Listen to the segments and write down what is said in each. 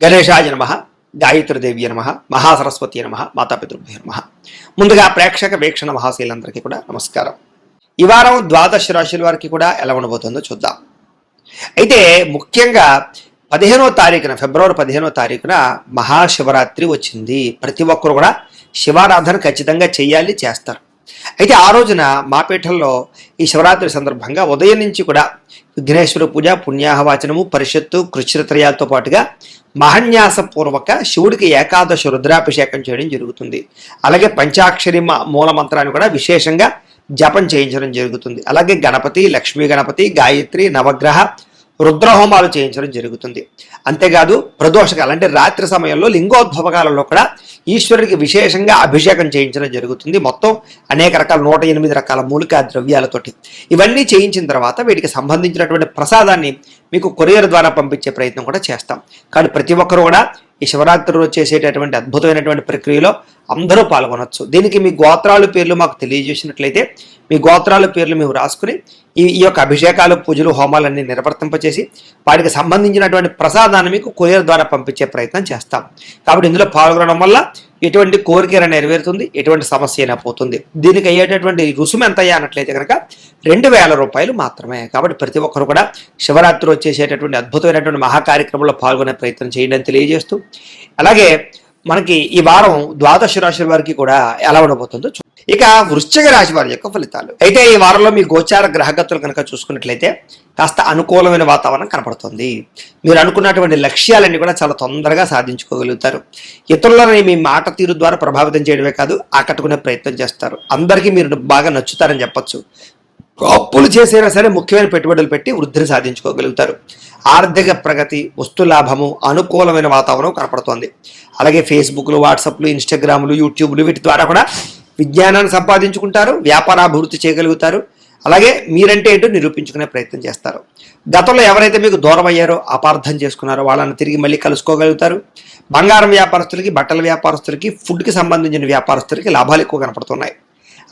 గణేశాయ నమ గాయత్రిదేవి నమ మహాసరస్వతి నమ మాతాపితృభ్య నమ. ముందుగా ప్రేక్షక వీక్షణ మహాశీలందరికీ కూడా నమస్కారం. ఈ వారం ద్వాదశ రాశుల వారికి కూడా ఎలా ఉండబోతుందో చూద్దాం. అయితే ముఖ్యంగా పదిహేనో తారీఖున ఫిబ్రవరి పదిహేనో తారీఖున మహాశివరాత్రి వచ్చింది. ప్రతి ఒక్కరు కూడా శివారాధన ఖచ్చితంగా చేయాలి చేస్తారు. అయితే ఆ రోజున మా పీఠంలో ఈ శివరాత్రి సందర్భంగా ఉదయం నుంచి కూడా విఘ్నేశ్వర పూజ పుణ్యాహవాచనము పరిషత్తు కృష్ణత్రయాలతో పాటుగా మహన్యాసపూర్వక శివుడికి ఏకాదశ రుద్రాభిషేకం చేయడం జరుగుతుంది. అలాగే పంచాక్షరి మ- మూల మంత్రాన్ని కూడా విశేషంగా జపం చేయించడం జరుగుతుంది. అలాగే గణపతి లక్ష్మీ గణపతి గాయత్రి నవగ్రహ రుద్రహోమాలు చేయించడం జరుగుతుంది. అంతేకాదు ప్రదోషకాలు అంటే రాత్రి సమయంలో లింగోద్భవకాలలో కూడా ఈశ్వరుడికి విశేషంగా అభిషేకం చేయించడం జరుగుతుంది. మొత్తం అనేక రకాల నూట ఎనిమిది రకాల మూలికా ద్రవ్యాలతోటి. ఇవన్నీ చేయించిన తర్వాత వీటికి సంబంధించినటువంటి ప్రసాదాన్ని మీకు కొరియర్ ద్వారా పంపించే ప్రయత్నం కూడా చేస్తాం. కానీ ప్రతి ఒక్కరు కూడా ఈ శివరాత్రి రోజు చేసేటటువంటి అద్భుతమైనటువంటి ప్రక్రియలో అందరూ పాల్గొనొచ్చు. దీనికి మీ గోత్రాలు పేర్లు మాకు తెలియజేసినట్లయితే మీ గోత్రాల పేర్లు మేము రాసుకుని ఈ ఈ యొక్క అభిషేకాలు పూజలు హోమాలన్నీ నిర్వర్తింపచేసి వాటికి సంబంధించినటువంటి ప్రసాదాన్ని మీకు కొరియర్ ద్వారా పంపించే ప్రయత్నం చేస్తాం. కాబట్టి ఇందులో పాల్గొనడం వల్ల ఎటువంటి కోరిక నెరవేరుతుంది ఎటువంటి సమస్య అయినా పోతుంది. దీనికి అయ్యేటటువంటి రుసుము ఎంత అయ్యా అన్నట్లయితే కనుక రెండు వేల రూపాయలు మాత్రమే. కాబట్టి ప్రతి ఒక్కరు కూడా శివరాత్రి వచ్చేసేటటువంటి అద్భుతమైనటువంటి మహా కార్యక్రమంలో పాల్గొనే ప్రయత్నం చేయండి అని తెలియజేస్తూ అలాగే మనకి ఈ వారం ద్వాదశ రాశుల వారికి కూడా ఎలా ఉండబోతుందో చూ ఇక వృశ్చిక రాశి వారి యొక్క ఫలితాలు. అయితే ఈ వారంలో మీ గోచార గ్రహగతులు కనుక చూసుకున్నట్లయితే కాస్త అనుకూలమైన వాతావరణం కనపడుతుంది. మీరు అనుకున్నటువంటి లక్ష్యాలన్నీ కూడా చాలా తొందరగా సాధించుకోగలుగుతారు. ఇతరులని మీ మాట తీరు ద్వారా ప్రభావితం చేయడమే కాదు ఆకట్టుకునే ప్రయత్నం చేస్తారు. అందరికీ మీరు బాగా నచ్చుతారని చెప్పచ్చు. అప్పులు చేసైనా సరే ముఖ్యమైన పెట్టుబడులు పెట్టి వృద్ధిని సాధించుకోగలుగుతారు. ఆర్థిక ప్రగతి వస్తు లాభము అనుకూలమైన వాతావరణం కనపడుతోంది. అలాగే ఫేస్బుక్లు వాట్సాప్లు ఇన్స్టాగ్రామ్లు యూట్యూబ్లు వీటి ద్వారా కూడా విజ్ఞానాన్ని సంపాదించుకుంటారు వ్యాపారాభివృద్ధి చేయగలుగుతారు. అలాగే మీరంటే ఏంటో నిరూపించుకునే ప్రయత్నం చేస్తారు. గతంలో ఎవరైతే మీకు దూరం అయ్యారో అపార్థం చేసుకున్నారో వాళ్ళని తిరిగి మళ్ళీ కలుసుకోగలుగుతారు. బంగారం వ్యాపారస్తులకి బట్టల వ్యాపారస్తులకి ఫుడ్కి సంబంధించిన వ్యాపారస్తులకి లాభాలు ఎక్కువ కనపడుతున్నాయి.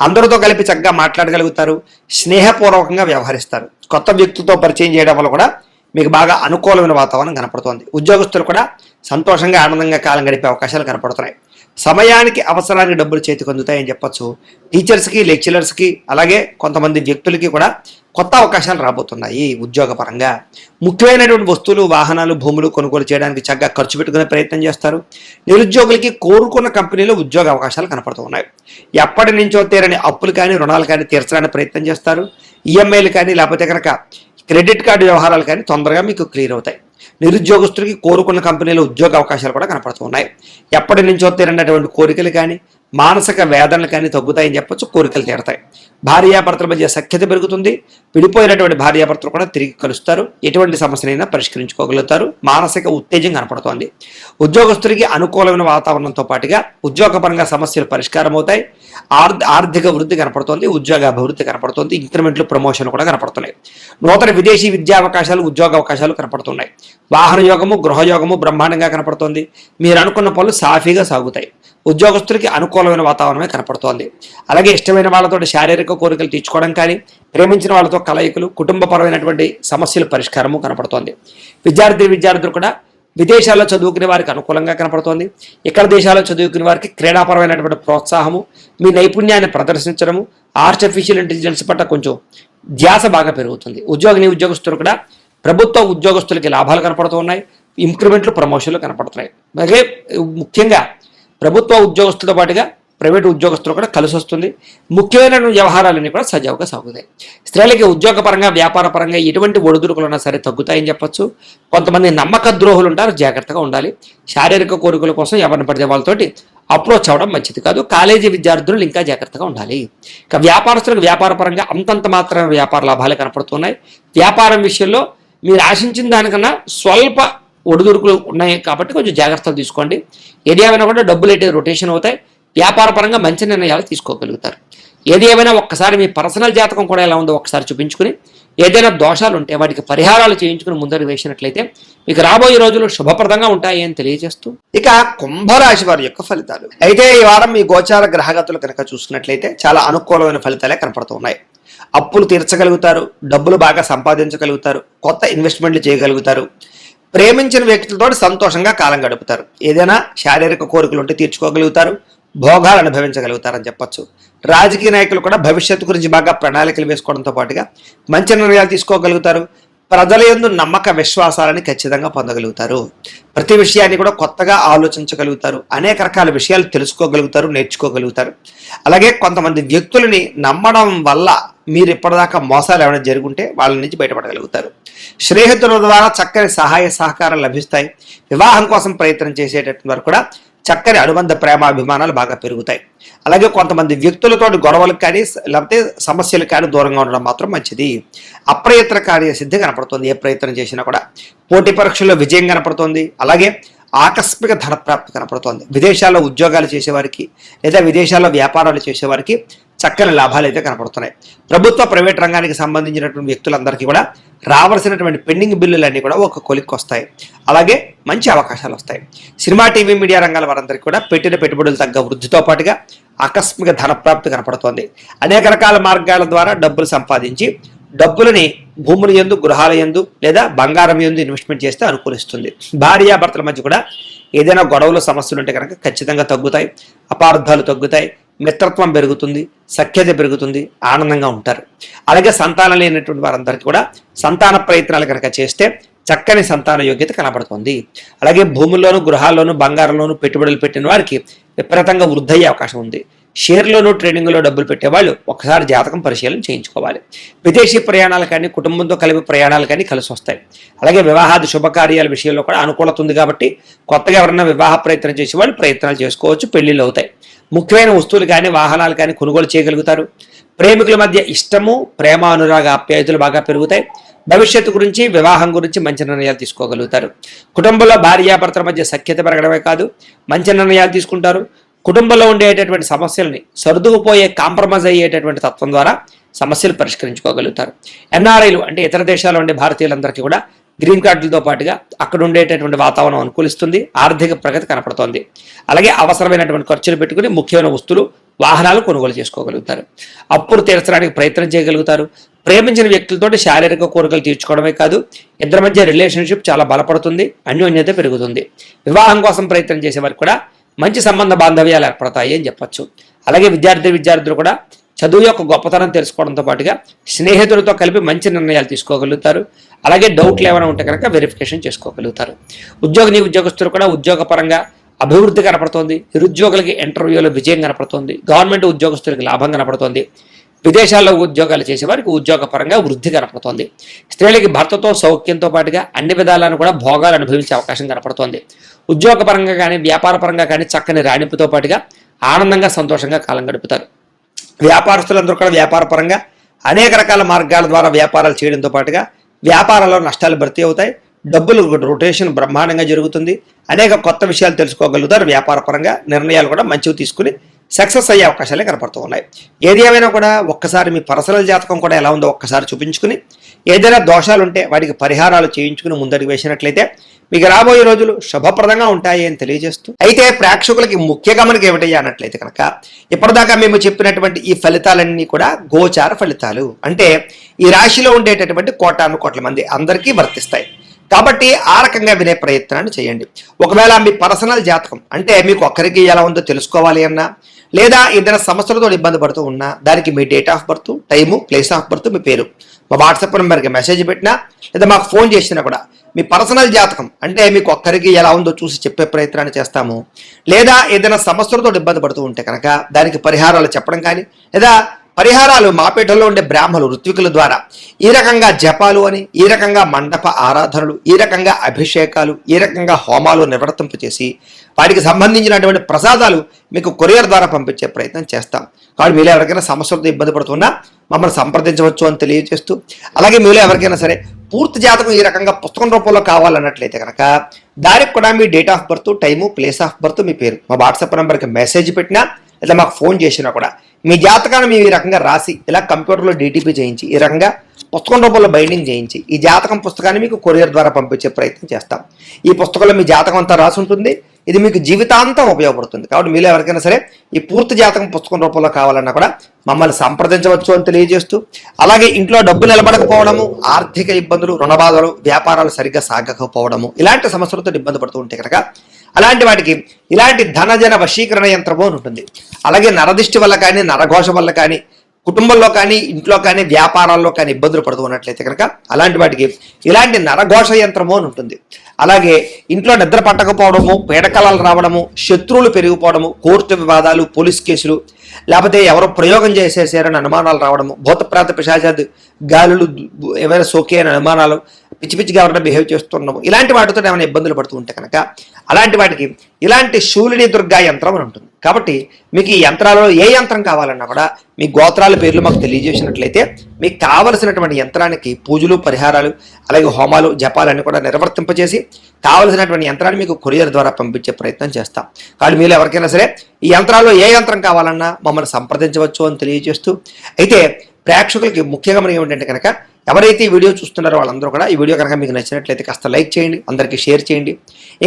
అందరితో కలిపి చక్కగా మాట్లాడగలుగుతారు స్నేహపూర్వకంగా వ్యవహరిస్తారు. కొత్త వ్యక్తులతో పరిచయం చేయడం వల్ల కూడా మీకు బాగా అనుకూలమైన వాతావరణం కనపడుతోంది. ఉద్యోగస్తులు కూడా సంతోషంగా ఆనందంగా కాలం గడిపే అవకాశాలు కనపడుతున్నాయి. సమయానికి అవసరానికి డబ్బులు చేతికి అందుతాయని చెప్పొచ్చు. టీచర్స్కి లెక్చరర్స్కి అలాగే కొంతమంది వ్యక్తులకి కూడా కొత్త అవకాశాలు రాబోతున్నాయి ఉద్యోగపరంగా. ముఖ్యమైనటువంటి వస్తువులు వాహనాలు భూములు కొనుగోలు చేయడానికి చక్కగా ఖర్చు పెట్టుకునే ప్రయత్నం చేస్తారు. నిరుద్యోగులకి కోరుకున్న కంపెనీలో ఉద్యోగ అవకాశాలు కనపడుతూ ఉన్నాయి. ఎప్పటి నుంచో తీరని అప్పులు కానీ రుణాలు కానీ తీర్చడానికి ప్రయత్నం చేస్తారు. ఈఎంఐలు కానీ లేకపోతే కనుక క్రెడిట్ కార్డు వ్యవహారాలు కానీ తొందరగా మీకు క్లియర్ అవుతాయి. నిరుద్యోగస్తుడికి కోరుకున్న కంపెనీలో ఉద్యోగ అవకాశాలు కూడా కనపడుతున్నాయి ఎప్పటి నుంచో తీరనటువంటి కోరికలు కానీ మానసిక వేదనలు కానీ తగ్గుతాయని చెప్పొచ్చు కోరికలు తీరతాయి. భార్యాభర్తల మధ్య సఖ్యత పెరుగుతుంది. విడిపోయినటువంటి భార్యాభర్తలు కూడా తిరిగి కలుస్తారు. ఎటువంటి సమస్యనైనా పరిష్కరించుకోగలుగుతారు. మానసిక ఉత్తేజం కనపడుతోంది. ఉద్యోగస్తుడికి అనుకూలమైన వాతావరణంతో పాటుగా ఉద్యోగపరంగా సమస్యలు పరిష్కారం అవుతాయి ఆర్థిక వృద్ధి కనపడుతోంది. ఉద్యోగ అభివృద్ధి కనపడుతోంది. ఇంక్రిమెంట్లు ప్రమోషన్ కూడా కనపడుతున్నాయి. నూతన విదేశీ విద్యా అవకాశాలు ఉద్యోగ అవకాశాలు కనపడుతున్నాయి. వాహన యోగము గృహయోగము బ్రహ్మాండంగా కనపడుతోంది. మీరు అనుకున్న పనులు సాఫీగా సాగుతాయి. ఉద్యోగస్తులకి అనుకూలమైన వాతావరణమే కనపడుతోంది. అలాగే ఇష్టమైన వాళ్ళతో శారీరక కోరికలు తీర్చుకోవడం కానీ ప్రేమించిన వాళ్ళతో కలయికలు కుటుంబపరమైనటువంటి సమస్యల పరిష్కారము కనపడుతోంది. విద్యార్థి విద్యార్థులు కూడా విదేశాల్లో చదువుకునే వారికి అనుకూలంగా కనపడుతోంది. ఇక్కడ దేశాల్లో చదువుకునే వారికి క్రీడాపరమైనటువంటి ప్రోత్సాహము మీ నైపుణ్యాన్ని ప్రదర్శించడము ఆర్టిఫిషియల్ ఇంటెలిజెన్స్ పట్ల కొంచెం ధ్యాస బాగా పెరుగుతుంది. ఉద్యోగిని ఉద్యోగస్తులు కూడా ప్రభుత్వ ఉద్యోగస్తులకి లాభాలు కనపడుతూ ఉన్నాయి ఇంక్రిమెంట్లు ప్రమోషన్లు కనపడుతున్నాయి. అలాగే ముఖ్యంగా ప్రభుత్వ ఉద్యోగస్తులతో పాటుగా ప్రైవేట్ ఉద్యోగస్తులు కూడా కలిసి వస్తుంది. ముఖ్యమైన వ్యవహారాలన్నీ కూడా సజావుగా సాగుతాయి. స్త్రీలకి ఉద్యోగపరంగా వ్యాపారపరంగా ఎటువంటి ఒడిదుడుకులు ఉన్నా సరే తగ్గుతాయని చెప్పొచ్చు. కొంతమంది నమ్మక ద్రోహులు ఉంటారు జాగ్రత్తగా ఉండాలి. శారీరక కోరికల కోసం ఎవరిని పడితే వాళ్ళతోటి అప్రోచ్ అవ్వడం మంచిది కాదు. కాలేజీ విద్యార్థులు ఇంకా జాగ్రత్తగా ఉండాలి. ఇక వ్యాపారస్తులకు వ్యాపారపరంగా అంతంత మాత్రమే వ్యాపార లాభాలు కనపడుతున్నాయి. వ్యాపారం విషయంలో మీరు ఆశించిన దానికన్నా స్వల్ప ఒడిదుడుకులు ఉన్నాయి కాబట్టి కొంచెం జాగ్రత్తలు తీసుకోండి. ఏది ఏమైనా కూడా డబ్బులు అయితే రొటేషన్ అవుతాయి. వ్యాపార పరంగా మంచి నిర్ణయాలు తీసుకోగలుగుతారు. ఏది ఏమైనా ఒక్కసారి మీ పర్సనల్ జాతకం కూడా ఎలా ఉందో ఒకసారి చూపించుకుని ఏదైనా దోషాలు ఉంటే వాటికి పరిహారాలు చేయించుకుని ముందరు వేసినట్లయితే మీకు రాబోయే రోజులు శుభప్రదంగా ఉంటాయి అని తెలియజేస్తూ ఇక కుంభరాశి వారి యొక్క ఫలితాలు. అయితే ఈ వారం మీ గోచార గ్రహగతులు కనుక చూసుకున్నట్లయితే చాలా అనుకూలమైన ఫలితాలే కనపడుతున్నాయి అప్పులు తీర్చగలుగుతారు డబ్బులు బాగా సంపాదించగలుగుతారు కొత్త ఇన్వెస్ట్మెంట్లు చేయగలుగుతారు. ప్రేమించిన వ్యక్తులతో సంతోషంగా కాలం గడుపుతారు. ఏదైనా శారీరక కోరికలు ఉంటే తీర్చుకోగలుగుతారు భోగాలు అనుభవించగలుగుతారని చెప్పచ్చు. రాజకీయ నాయకులు కూడా భవిష్యత్తు గురించి బాగా ప్రణాళికలు వేసుకోవడంతో పాటుగా మంచి నిర్ణయాలు తీసుకోగలుగుతారు. ప్రజల యందు నమ్మక విశ్వాసాలని ఖచ్చితంగా పొందగలుగుతారు. ప్రతి విషయాన్ని కూడా కొత్తగా ఆలోచించగలుగుతారు. అనేక రకాల విషయాలు తెలుసుకోగలుగుతారు నేర్చుకోగలుగుతారు. అలాగే కొంతమంది వ్యక్తులని నమ్మడం వల్ల మీరు ఇప్పటిదాకా మోసాలు ఏమైనా జరుగుంటే వాళ్ళ నుంచి బయటపడగలుగుతారు. స్నేహితుల ద్వారా చక్కని సహాయ సహకారం లభిస్తాయి. వివాహం కోసం ప్రయత్నం చేసేటటువంటి వారు కూడా చక్కని అనుబంధ ప్రేమ అభిమానాలు బాగా పెరుగుతాయి. అలాగే కొంతమంది వ్యక్తులతో గొడవలకు కానీ లేకపోతే సమస్యలు కానీ దూరంగా ఉండడం మాత్రం మంచిది. అప్రయత్న కార్యసిద్ధి కనపడుతుంది. ఏ ప్రయత్నం చేసినా కూడా పోటీ పరీక్షల్లో విజయం కనపడుతుంది. అలాగే ఆకస్మిక ధన ప్రాప్తి కనపడుతోంది. విదేశాల్లో ఉద్యోగాలు చేసేవారికి లేదా విదేశాల్లో వ్యాపారాలు చేసేవారికి చక్కని లాభాలు అయితే కనపడుతున్నాయి. ప్రభుత్వ ప్రైవేట్ రంగానికి సంబంధించినటువంటి వ్యక్తులందరికీ కూడా రావాల్సినటువంటి పెండింగ్ బిల్లులన్నీ కూడా ఒక కొలిక్కి వస్తాయి. అలాగే మంచి అవకాశాలు వస్తాయి. సినిమా టీవీ మీడియా రంగాల వారందరికీ కూడా పెట్టిన పెట్టుబడులు తగ్గ వృద్ధితో పాటుగా ఆకస్మిక ధనప్రాప్తి కనపడుతోంది. అనేక రకాల మార్గాల ద్వారా డబ్బులు సంపాదించి డబ్బులని భూముల ఎందు గృహాల ఎందు లేదా బంగారం ఎందు ఇన్వెస్ట్మెంట్ చేస్తే అనుకూలిస్తుంది. భార్యాభర్తల మధ్య కూడా ఏదైనా గొడవలు సమస్యలు ఉంటే కనుక ఖచ్చితంగా తగ్గుతాయి. అపార్థాలు తగ్గుతాయి. మిత్రత్వం పెరుగుతుంది సఖ్యత పెరుగుతుంది ఆనందంగా ఉంటారు. అలాగే సంతానం లేనటువంటి వారందరికీ కూడా సంతాన ప్రయత్నాలు కనుక చేస్తే చక్కని సంతాన యోగ్యత కనబడుతుంది. అలాగే భూముల్లోనూ గృహాల్లోనూ బంగారంలోనూ పెట్టుబడులు పెట్టిన వారికి విపరీతంగా వృద్ధయ్యే అవకాశం ఉంది. షేర్లోనూ ట్రేడింగ్లో డబ్బులు పెట్టేవాళ్ళు ఒకసారి జాతకం పరిశీలన చేయించుకోవాలి. విదేశీ ప్రయాణాలు కానీ కుటుంబంతో కలిపి ప్రయాణాలు కానీ కలిసి వస్తాయి. అలాగే వివాహాది శుభకార్యాల విషయంలో కూడా అనుకూలత ఉంది కాబట్టి కొత్తగా ఎవరైనా వివాహ ప్రయత్నం చేసే వాళ్ళు ప్రయత్నాలు చేసుకోవచ్చు పెళ్ళిళ్ళు అవుతాయి. ముఖ్యమైన వస్తువులు కానీ వాహనాలు కానీ కొనుగోలు చేయగలుగుతారు. ప్రేమికుల మధ్య ఇష్టము ప్రేమ అనురాగ ఆప్యాయతలు బాగా పెరుగుతాయి. భవిష్యత్తు గురించి వివాహం గురించి మంచి నిర్ణయాలు తీసుకోగలుగుతారు. కుటుంబంలో భార్యాభర్తల మధ్య సఖ్యత పెరగడమే కాదు మంచి నిర్ణయాలు తీసుకుంటారు. కుటుంబంలో ఉండేటటువంటి సమస్యల్ని సర్దుకుపోయే కాంప్రమైజ్ అయ్యేటటువంటి తత్వం ద్వారా సమస్యలు పరిష్కరించుకోగలుగుతారు. ఎన్ఆర్ఐలు అంటే ఇతర దేశాల్లో ఉండే భారతీయులందరికీ కూడా గ్రీన్ కార్డులతో పాటుగా అక్కడ ఉండేటటువంటి వాతావరణం అనుకూలిస్తుంది ఆర్థిక ప్రగతి కనపడుతోంది. అలాగే అవసరమైనటువంటి ఖర్చులు పెట్టుకుని ముఖ్యమైన వస్తువులు వాహనాలు కొనుగోలు చేసుకోగలుగుతారు. అప్పులు తీర్చడానికి ప్రయత్నం చేయగలుగుతారు. ప్రేమించిన వ్యక్తులతో శారీరక కోరికలు తీర్చుకోవడమే కాదు ఇద్దరి మధ్య రిలేషన్షిప్ చాలా బలపడుతుంది అన్యోన్యత పెరుగుతుంది. వివాహం కోసం ప్రయత్నం చేసే వారికి కూడా మంచి సంబంధ బాంధవ్యాలు ఏర్పడతాయి అని చెప్పొచ్చు. అలాగే విద్యార్థి విద్యార్థులు కూడా చదువు యొక్క గొప్పతనం తెలుసుకోవడంతో పాటుగా స్నేహితులతో కలిపి మంచి నిర్ణయాలు తీసుకోగలుగుతారు. అలాగే డౌట్లు ఏమైనా ఉంటే కనుక వెరిఫికేషన్ చేసుకోగలుగుతారు. ఉద్యోగిని ఉద్యోగస్తులు కూడా ఉద్యోగపరంగా అభివృద్ధి కనపడుతోంది. నిరుద్యోగులకి ఇంటర్వ్యూలో విజయం కనపడుతోంది. గవర్నమెంట్ ఉద్యోగస్తులకి లాభం కనపడుతోంది. విదేశాల్లో ఉద్యోగాలు చేసేవారికి ఉద్యోగపరంగా వృద్ధి కనపడుతోంది. స్త్రీలకి భర్తతో సౌఖ్యంతో పాటుగా అన్ని విధాలను కూడా భోగాలు అనుభవించే అవకాశం కనపడుతోంది. ఉద్యోగపరంగా కానీ వ్యాపారపరంగా కానీ చక్కని రాణింపుతో పాటుగా ఆనందంగా సంతోషంగా కాలం గడుపుతారు. వ్యాపారస్తులందరూ కూడా వ్యాపారపరంగా అనేక రకాల మార్గాల ద్వారా వ్యాపారాలు చేయడంతో పాటుగా వ్యాపారాల్లో నష్టాలు భర్తీ అవుతాయి. డబ్బులు రొటేషన్ బ్రహ్మాండంగా జరుగుతుంది. అనేక కొత్త విషయాలు తెలుసుకోగలుగుతారు. వ్యాపారపరంగా నిర్ణయాలు కూడా మంచివి తీసుకుని సక్సెస్ అయ్యే అవకాశాలే కనపడుతూ ఉన్నాయి. ఏది ఏమైనా కూడా ఒక్కసారి మీ పర్సనల్ జాతకం కూడా ఎలా ఉందో ఒక్కసారి చూపించుకుని ఏదైనా దోషాలు ఉంటే వాటికి పరిహారాలు చేయించుకుని ముందడుగు వేసినట్లయితే మీకు రాబోయే రోజులు శుభప్రదంగా ఉంటాయి అని తెలియజేస్తూ అయితే ప్రేక్షకులకి ముఖ్య గమనిక ఏమిటయ్యా అన్నట్లయితే కనుక ఇప్పటిదాకా మేము చెప్పినటువంటి ఈ ఫలితాలన్నీ కూడా గోచార ఫలితాలు. అంటే ఈ రాశిలో ఉండేటటువంటి కోటాను కోట్ల మంది అందరికీ వర్తిస్తాయి. కాబట్టి ఆ రకంగా వినే ప్రయత్నాన్ని చేయండి. ఒకవేళ మీ పర్సనల్ జాతకం అంటే మీకు ఒక్కరికి ఎలా ఉందో తెలుసుకోవాలి అన్నా లేదా ఏదైనా సమస్యలతో ఇబ్బంది పడుతూ ఉన్నా దానికి మీ date of birth time place of birth మీ పేరు. మా వాట్సాప్ నెంబర్కి మెసేజ్ పెట్టినా లేదా మాకు ఫోన్ చేసినా కూడా మీ పర్సనల్ జాతకం అంటే మీకు ఒక్కరికి ఎలా ఉందో చూసి చెప్పే ప్రయత్నాన్ని చేస్తాము. లేదా ఏదైనా సమస్యలతో ఇబ్బంది పడుతూ ఉంటే కనుక దానికి పరిహారాలు చెప్పడం కానీ లేదా పరిహారాలు మాపేటలో ఉండే బ్రాహ్మలు ఋత్వికుల ద్వారా. ఈ రకంగా జపాలు అని ఈ రకంగా మండప ఆరాధనలు ఈ రకంగా అభిషేకాలు ఈ రకంగా హోమాలు నివర్తింపు చేసి వాటికి సంబంధించినటువంటి ప్రసాదాలు మీకు కొరియర్ ద్వారా పంపించే ప్రయత్నం చేస్తాం. కాబట్టి మీలో ఎవరికైనా సమస్యలతో ఇబ్బంది పడుతున్నా మమ్మల్ని సంప్రదించవచ్చు అని తెలియజేస్తూ అలాగే మీలో ఎవరికైనా సరే పూర్తి జాతకం ఈ రకంగా పుస్తకం రూపంలో కావాలన్నట్లయితే కనుక దానికి కూడా మీ date of birth time place of birth మీ పేరు. మా వాట్సాప్ నెంబర్కి మెసేజ్ పెట్టినా లేదా మాకు ఫోన్ చేసినా కూడా. మీ జాతకాన్ని మేము ఈ రకంగా రాసి ఇలా కంప్యూటర్లో డీటీపీ చేయించి ఈ రకంగా పుస్తకం రూపంలో బైండింగ్ చేయించి ఈ జాతకం పుస్తకాన్ని మీకు కొరియర్ ద్వారా పంపించే ప్రయత్నం చేస్తాం. ఈ పుస్తకంలో మీ జాతకం అంతా రాసి ఉంటుంది. ఇది మీకు జీవితాంతం ఉపయోగపడుతుంది. కాబట్టి మీరు ఎవరికైనా సరే ఈ పూర్తి జాతకం పుస్తకం రూపంలో కావాలన్నా కూడా మమ్మల్ని సంప్రదించవచ్చు అని తెలియజేస్తూ అలాగే ఇంట్లో డబ్బు నిలబడకపోవడము ఆర్థిక ఇబ్బందులు రుణబాధలు వ్యాపారాలు సరిగ్గా సాగకపోవడము ఇలాంటి సమస్యలతో ఇబ్బంది పడుతూ ఉంటే కనుక అలాంటి వాటికి ఇలాంటి ధనజన వశీకరణ యంత్రము అని ఉంటుంది. అలాగే నరదిష్టి వల్ల కానీ నరఘోష వల్ల కానీ కుటుంబంలో కానీ ఇంట్లో కానీ వ్యాపారాల్లో కానీ ఇబ్బందులు పడుతూ ఉన్నట్లయితే కనుక అలాంటి వాటికి ఇలాంటి నరఘోష యంత్రము అని ఉంటుంది. అలాగే ఇంట్లో నిద్ర పట్టకపోవడము పీడకలాలు రావడము శత్రువులు పెరిగిపోవడము కోర్టు వివాదాలు పోలీస్ కేసులు లేకపోతే ఎవరో ప్రయోగం చేసేసారని అనుమానాలు రావడము భూతప్రాంత పిశాచాది గాలులు ఏమైనా సోకే అని అనుమానాలు పిచ్చి పిచ్చిగా ఎవరైనా బిహేవ్ చేస్తున్నాము ఇలాంటి వాటితో ఏమైనా ఇబ్బందులు పడుతూ ఉంటే కనుక అలాంటి వాటికి ఇలాంటి శూలిని దుర్గా యంత్రం అని ఉంటుంది. కాబట్టి మీకు ఈ యంత్రాలలో ఏ యంత్రం కావాలన్నా కూడా మీ గోత్రాల పేర్లు మాకు తెలియజేసినట్లయితే మీకు కావలసినటువంటి యంత్రానికి పూజలు పరిహారాలు అలాగే హోమాలు జపాలన్నీ కూడా నిర్వర్తింపజేసి కావలసినటువంటి యంత్రాన్ని మీకు కొరియర్ ద్వారా పంపించే ప్రయత్నం చేస్తాం. కాబట్టి మీరు ఎవరికైనా సరే ఈ యంత్రాల్లో ఏ యంత్రం కావాలన్నా మమ్మల్ని సంప్రదించవచ్చు అని తెలియజేస్తూ అయితే ప్రేక్షకులకి ముఖ్యంగా మనం ఏమిటంటే కనుక ఎవరైతే ఈ వీడియో చూస్తున్నారో వాళ్ళందరూ కూడా ఈ వీడియో కనుక మీకు నచ్చినట్లయితే కాస్త లైక్ చేయండి అందరికీ షేర్ చేయండి.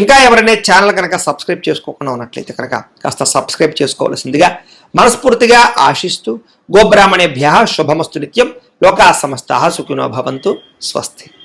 ఇంకా ఎవరైనా ఛానల్ కనుక సబ్స్క్రైబ్ చేసుకోకుండా ఉన్నట్లయితే కనుక కాస్త సబ్స్క్రైబ్ చేసుకోవాల్సిందిగా మనస్ఫూర్తిగా ఆశిస్తూ గోబ్రాహ్మణేభ్య శుభమస్తు నిత్యం లోకా సమస్త సుఖినో భవంతు స్వస్తి.